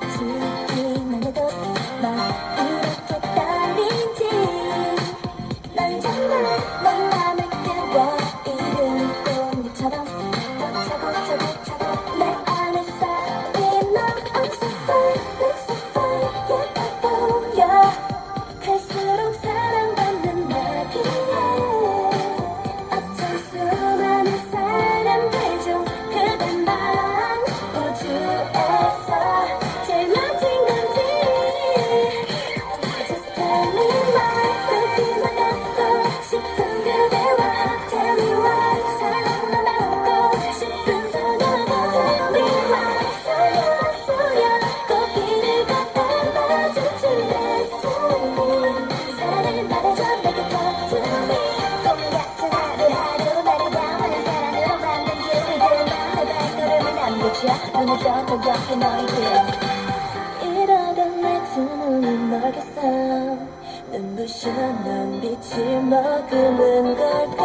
to feel. 야 눈을 떠보여 해 너희들 이러다 내 두눈이 먹였어. 눈부셔 넌 빛을 머금은 걸까